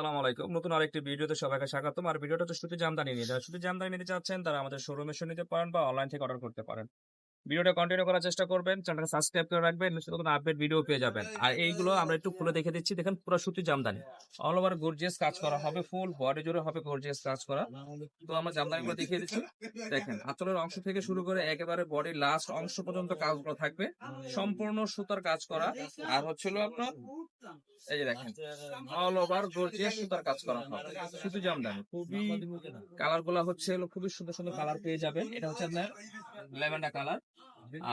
সালাম আলাইকুম। নতুন আরেকটি ভিডিওতে সবাইকে স্বাগতম। আর ভিডিওটা তো শুধু জামদানি নিয়ে। যারা শুধু জামদানি নিতে চাচ্ছেন, তারা আমাদের শোরুমে এসে নিতে পারেন বা অনলাইন থেকে অর্ডার করতে পারেন। ভিডিওটা কন্টিনিউ করার চেষ্টা করবেন চ্যানেলটা সাবস্ক্রাইব করে রাখবেন, নিশ্চিত কোনো আপডেট ভিডিও পেয়ে যাবেন। আর এইগুলো আমরা একটু খুলে দেখে দিচ্ছি, দেখেন পুরো সুতি জামদানি। অল ওভার গর্জিয়াস কাজ করা হবে ফুল বডি জুড়ে হবে গর্জিয়াস কাজ করা। তো আমরা জামদানিগুলো দেখিয়ে দিচ্ছি। দেখেন আঁচলের অংশ থেকে শুরু করে একেবারে বডির লাস্ট অংশ পর্যন্ত কাজগুলো থাকবে। সম্পূর্ণ সুতার কাজ করা। আর হচ্ছিল আপনার, এই যে দেখেন অল ওভার গর্জিয়াস সুতার কাজ করা হবে। শুধু জামদানি, খুবই কালারগুলা হচ্ছে খুবই সুন্দর সুন্দর কালার পেয়ে যাবেন। এটা হচ্ছে আপনার লেভেন্ডার কালার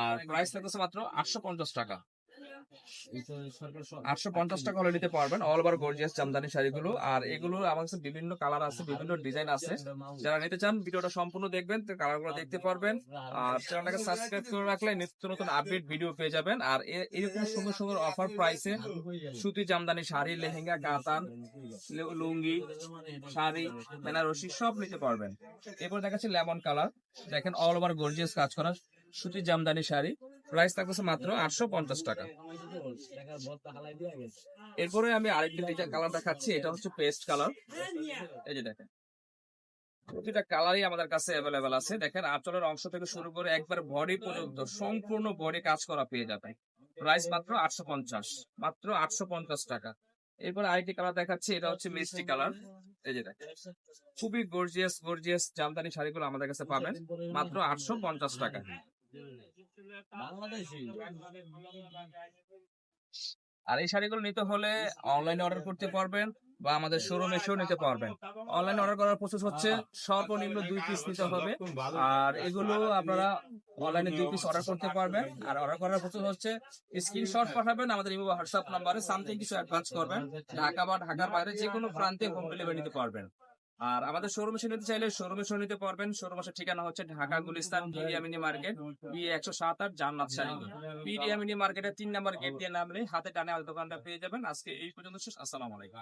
আর প্রাইস থাকতেছে মাত্র আটশো পঞ্চাশ টাকা। আটশো পঞ্চাশ টাকা হলে নিতে পারবেন। অল ওভার গর্জিয়াস জামদানি শাড়িগুলো। আর এগুলো আমার কাছে বিভিন্ন কালার আছে বিভিন্ন ডিজাইন আছে। যারা নিতে চান ভিডিওটা সম্পূর্ণ দেখবেন কালারগুলো দেখতে পারবেন। আর চ্যানেলটাকে সাবস্ক্রাইব করে রাখলে নিত্য নতুন আপডেট ভিডিও পেয়ে যাবেন। আর এরকম সুন্দর সুন্দর অফার প্রাইসে সুতি জামদানি শাড়ি লেহেঙ্গা কাতান লুঙ্গি শাড়ি বেনারসি সব নিতে পারবেন। এরপর দেখাচ্ছি লেমন কালার দেখেন অল ওভার গর্জিয়াস কাজ করা। সুতি জামদানি শাড়ি। প্রাইস থাকতেছে মাত্র আটশো পঞ্চাশ টাকা। এরপরে আমি আরেকটি কালার দেখাচ্ছি, এটা হচ্ছে পেস্ট কালার এই যে দেখেন। প্রতিটা কালারই আমাদের কাছে অ্যাভেলেবেল আছে। দেখেন, আঁচলের অংশ থেকে শুরু করে একবার বডি পর্যন্ত সম্পূর্ণ বডি কাজ করা পেয়ে যাবে প্রাইস মাত্র আটশো পঞ্চাশ, মাত্র আটশো পঞ্চাশ টাকা। এরপর আরেকটি কালার দেখাচ্ছি, এটা হচ্ছে মিষ্টি কালার এই যে দেখেন। খুবই গর্জিয়াস গর্জিয়াস জামদানি শাড়িগুলো আমাদের কাছে পাবেন, মাত্র আটশো পঞ্চাশ টাকা। আর এই শাড়িগুলো নিতে হলে অনলাইনে অর্ডার করতে পারবেন বা আমাদের শোরুম এসেও নিতে পারবেন। অনলাইনে অর্ডার করার প্রসেস হচ্ছে সর্বনিম্ন দুই পিস নিতে হবে। আর এগুলো আপনারা অনলাইনে দুই পিস অর্ডার করতে পারবেন। আর অর্ডার করার প্রসেস হচ্ছে স্ক্রিনশট পাঠাবেন আমাদের ইমো হোয়াটসঅ্যাপ নাম্বারে সামথিং কিছু অ্যাডভান্স করবেন। ঢাকা বা ঢাকার বাইরে যে কোনো প্রান্তে হোম ডেলিভারি নিতে পারবেন। আর আমাদের শোরুম এসে নিতে চাইলে শোরুমে এসে নিতে পারবেন। শোরুম এসে ঠিকানা হচ্ছে ঢাকা, গুলিস্তান বিডিয়ামিনি মার্কেট বি একশো সাত আট জান্নাত বিডিয়া মিনি মার্কেটের তিন নাম্বার গেট দিয়ে নামলে হাতে টানে আল দোকানটা পেয়ে যাবেন। আজকে এই পর্যন্ত শেষ। আসসালামু আলাইকুম।